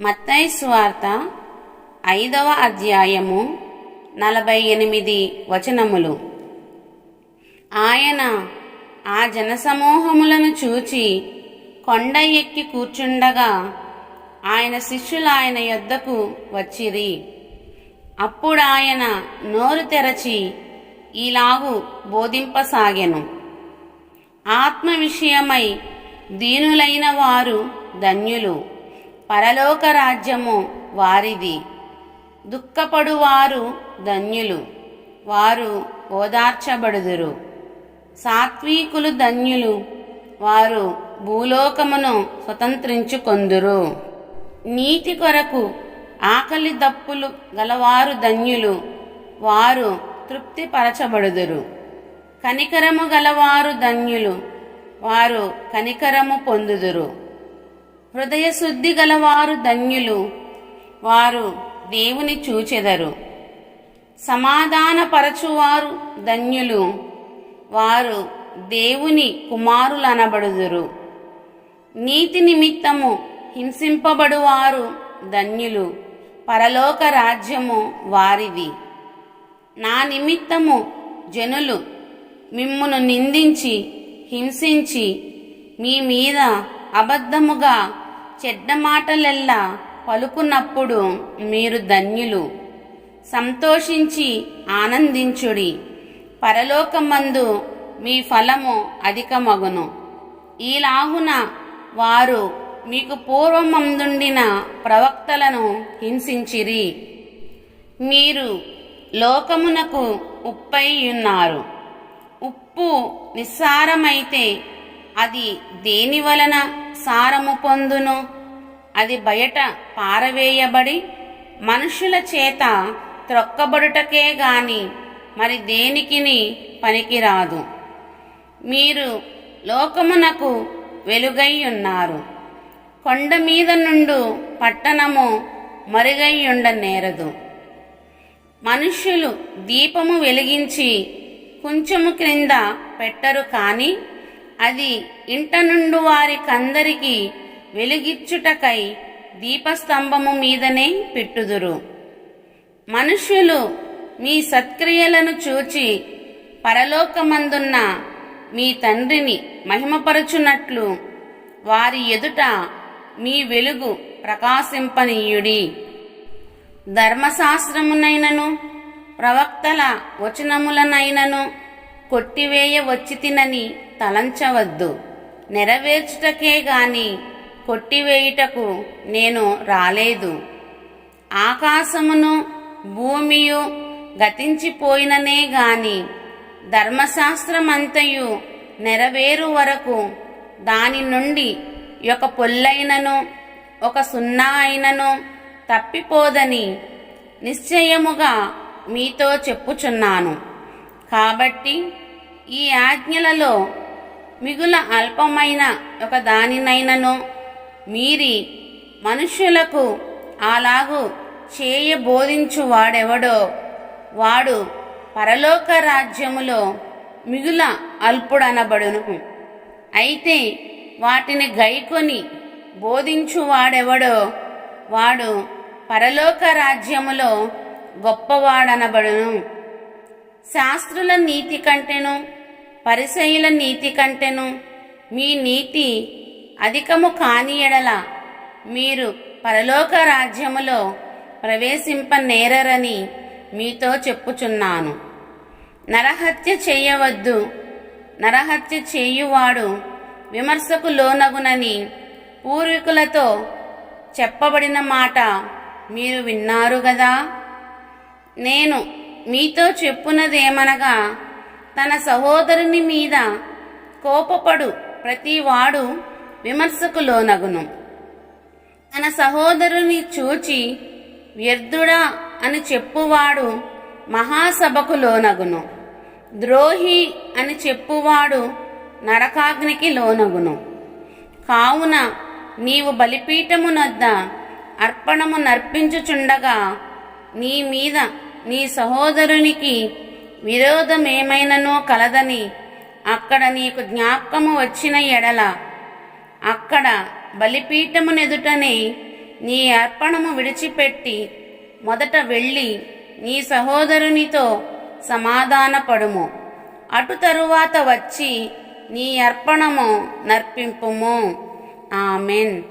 మత్తయి సువార్త ఐదవ అధ్యాయము నలభై ఎనిమిది వచనములు. ఆయన ఆ జనసమూహములను చూచి కొండ ఎక్కి కూర్చుండగా ఆయన శిష్యులు ఆయన యొద్దకు వచ్చిరి. అప్పుడు ఆయన నోరు తెరచి ఇలాగు బోధింపసాగెను. ఆత్మ విషయమై దీనులైన వారు ధన్యులు. పరలోక రాజ్యము వారిది. దుఃఖపడువారు ధన్యులు వారు ఓదార్చబడుదురు. సాత్వీకులు ధన్యులు వారు భూలోకమును స్వతంత్రించుకొందురు. నీతి కొరకు ఆకలి దప్పులు గలవారు ధన్యులు వారు తృప్తిపరచబడుదురు. కనికరము గలవారు ధన్యులు వారు కనికరము పొందుదురు. హృదయ శుద్ధి గలవారు ధన్యులు. వారు దేవుని చూచెదరు. సమాధానపరచువారు ధన్యులు. వారు దేవుని కుమారులనబడుదురు. నీతి నిమిత్తము హింసింపబడువారు ధన్యులు. పరలోక రాజ్యము వారిది. నా నిమిత్తము జనులు మిమ్మును నిందించి హింసించి మీ మీద అబద్ధముగా చెడ్డ మాటలెల్లా పలుకున్నప్పుడు మీరు ధన్యులు. సంతోషించి ఆనందించుడి. పరలోకమందు మీ ఫలము అధికమగును. ఈలాగున వారు మీకు పూర్వమందుండిన ప్రవక్తలను హింసించిరి. మీరు లోకమునకు ఉప్పై ఉన్నారు. ఉప్పు నిస్సారమైతే అది దేని వలన సారము పొందును? అది బయట పారవేయబడి మనుషుల చేత త్రొక్కబడుటకే గాని మరి దేనికిని పనికిరాదు. మీరు లోకమునకు వెలుగై ఉన్నారు. కొండ మీద నుండు పట్టణము మరుగైయుండ నేరదు. మనుష్యులు దీపము వెలిగించి కొంచెము క్రింద పెట్టరు కానీ అది ఇంట నుండి వారి కందరికి వెలుగిచ్చుటకై దీపస్తంభము మీదనే పెట్టుదురు. మనుష్యులు మీ సత్క్రియలను చూచి పరలోకమందున్న మీ తండ్రిని మహిమపరచునట్లు వారి ఎదుట మీ వెలుగు ప్రకాశింపనీయుడి. ధర్మశాస్త్రమునైనను ప్రవక్తల వచనములనైనను కొట్టివేయ తినని తలంచవద్దు. నెరవేర్చుటకే గాని కొట్టివేయుటకు నేను రాలేదు. ఆకాశమును భూమియు గతించిపోయిననే గాని ధర్మశాస్త్రమంతయు నెరవేరు వరకు దాని నుండి ఒక పొల్లైనను ఒక సున్నా అయినను తప్పిపోదని నిశ్చయముగా మీతో చెప్పుచున్నాను. కాబట్టి ఈ ఆజ్ఞలలో మిగుల అల్పమైన ఒక దానినైనను మీరి మనుష్యులకు అలాగు చేయ బోధించు వాడెవడో వాడు పరలోక రాజ్యములో మిగుల అల్పుడనబడును. అయితే వాటిని గైకొని బోధించు వాడెవడో వాడు పరలోక రాజ్యములో గొప్పవాడనబడును. శాస్త్రుల నీతి కంటెను పరిసయుల నీతి కంటెను. మీ నీతి అధికము కాని ఎడల మీరు పరలోక రాజ్యములో ప్రవేశింప నేరరని మీతో చెప్పుచున్నాను. నరహత్య చేయవద్దు. నరహత్య చేయువాడు విమర్శకు లోనగునని పూర్వీకులతో చెప్పబడిన మాట మీరు విన్నారు గదా? నేను మీతో చెప్పున్నదేమనగా తన సహోదరుని మీద కోపపడు ప్రతివాడు విమర్శకు లోనగును తన సహోదరుని చూచి వ్యర్థుడా అని చెప్పువాడు మహాసభకు లోనగును ద్రోహి అని చెప్పువాడు నరకాగ్నికి లోనగును. కావున నీవు బలిపీఠమునొద్ద అర్పణము నర్పించుచుండగా నీ మీద నీ సహోదరునికి విరోధమేమైననో కలదని అక్కడ నీకు జ్ఞాపకము వచ్చిన ఎడల అక్కడ బలిపీఠమునెదుటనే నీ అర్పణము విడిచిపెట్టి మొదట వెళ్ళి నీ సహోదరునితో సమాధానపడుము. అటు తరువాత వచ్చి నీ అర్పణము నర్పింపుము. ఆమెన్.